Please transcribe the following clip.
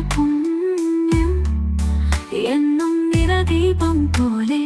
പുണ്യം. എന്നും നിറദീപം പോലെ